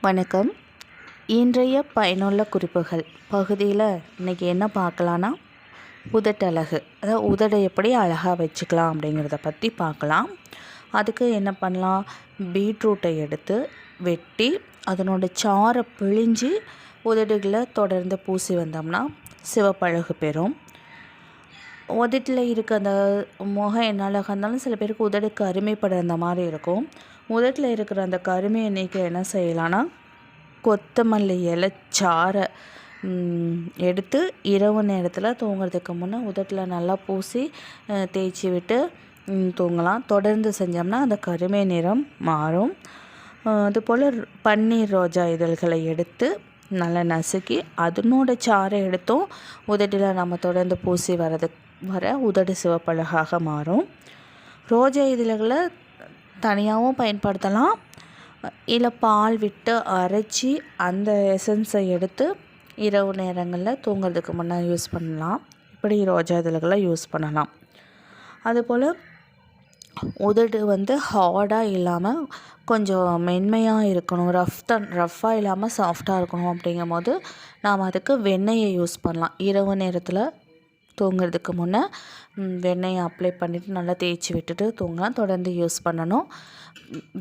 வணக்கம். இன்றைய பயனுள்ள குறிப்புகள். பகுதியில் இன்றைக்கி என்ன பார்க்கலான்னா உதட்டழகு அதாவது உதடை எப்படி அழகாக வச்சுக்கலாம் அப்படிங்கிறத பற்றி பார்க்கலாம். அதுக்கு என்ன பண்ணலாம்? பீட்ரூட்டை எடுத்து வெட்டி அதனோட சாறை பிழிஞ்சு உதடுகளை தொடர்ந்து பூசி வந்தோம்னா சிவப்பழகு பெறும். உதட்டில் இருக்க அந்த முகம் என்ன அழகாக இருந்தாலும் சில பேருக்கு உதடு அந்த மாதிரி இருக்கும். உதட்டில் இருக்கிற அந்த கருமையை நீக்க என்ன செய்யலான்னா கொத்தமல்லி இலை சாறை எடுத்து இரவு நேரத்தில் தூங்குறதுக்கு முன்னே உதட்டில் நல்லா பூசி தேய்ச்சி விட்டு தூங்கலாம். தொடர்ந்து செஞ்சோம்னா அந்த கருமை நிறம் மாறும். அதுபோல் பன்னீர் ரோஜா இதழ்களை எடுத்து நல்லா நசுக்கி அதனோட சாறை எடுத்தும் உதட்டில் நம்ம தொடர்ந்து பூசி வரது வர உதடு சிவப்பழகாக மாறும். ரோஜா இதழ்களை தனியாகவும் பயன்படுத்தலாம். இல்லை பால் விட்டு அரைச்சி அந்த எசன்ஸை எடுத்து இரவு நேரங்களில் தூங்குறதுக்கு முன்னே யூஸ் பண்ணலாம். இப்படி ரோஜா இதழ்களை யூஸ் பண்ணலாம். அதுபோல் உதடு வந்து ஹார்டாக இல்லாமல் கொஞ்சம் மென்மையாக இருக்கணும். ரஃப் தன் ரஃப்பாக இல்லாமல் சாஃப்டாக இருக்கணும் அப்படிங்கும் போது நாம் அதுக்கு வெண்ணெயை யூஸ் பண்ணலாம். இரவு நேரத்தில் தூங்குறதுக்கு முன்னே வெண்ணெயை அப்ளை பண்ணிவிட்டு நல்லா தேய்ச்சி விட்டுட்டு தூங்கலாம். தொடர்ந்து யூஸ் பண்ணணும்.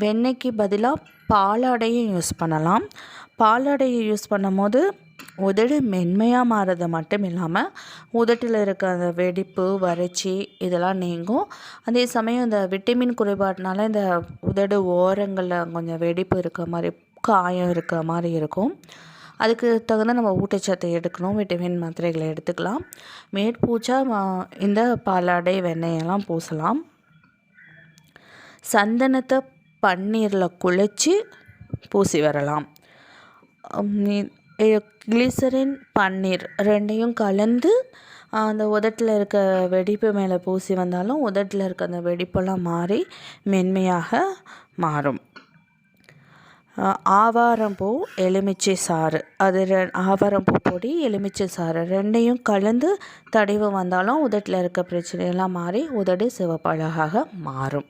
வெண்ணெய்க்கு பதிலாக பாலாடையும் யூஸ் பண்ணலாம். பாலாடையை யூஸ் பண்ணும் போது உதடு மென்மையாக மாறுறது மட்டும் இல்லாமல் உதட்டில் இருக்க அந்த வெடிப்பு வறட்சி இதெல்லாம் நீங்கும். அதே சமயம் இந்த விட்டமின் குறைபாட்டினால இந்த உதடு ஓரங்களில் கொஞ்சம் வெடிப்பு இருக்க மாதிரி காயம் இருக்க மாதிரி இருக்கும். அதுக்கு தகுந்த நம்ம ஊட்டச்சத்தை எடுக்கணும் விட்டமின் மாத்திரைகளை எடுத்துக்கலாம். மேற்பூச்சா இந்த பாலாடை வெண்ணெயெல்லாம் பூசலாம். சந்தனத்தை பன்னீரில் குளித்து பூசி வரலாம். கிளிசரின் பன்னீர் ரெண்டையும் கலந்து அந்த உதட்டில் இருக்க வெடிப்பு மேலே பூசி வந்தாலும் உதட்டில் இருக்க அந்த வெடிப்பெல்லாம் மாறி மென்மையாக மாறும். ஆவாரம்பூ எலுமிச்சை சாறு. அது ரெ ஆவாரம்பூ பொடி எலுமிச்சை சாறு ரெண்டையும் கலந்து தடைவு வந்தாலும் உதட்டில் இருக்க பிரச்சனையெல்லாம் மாறி உதடு சிவப்பழகாக மாறும்.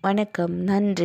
வணக்கம் நன்றி.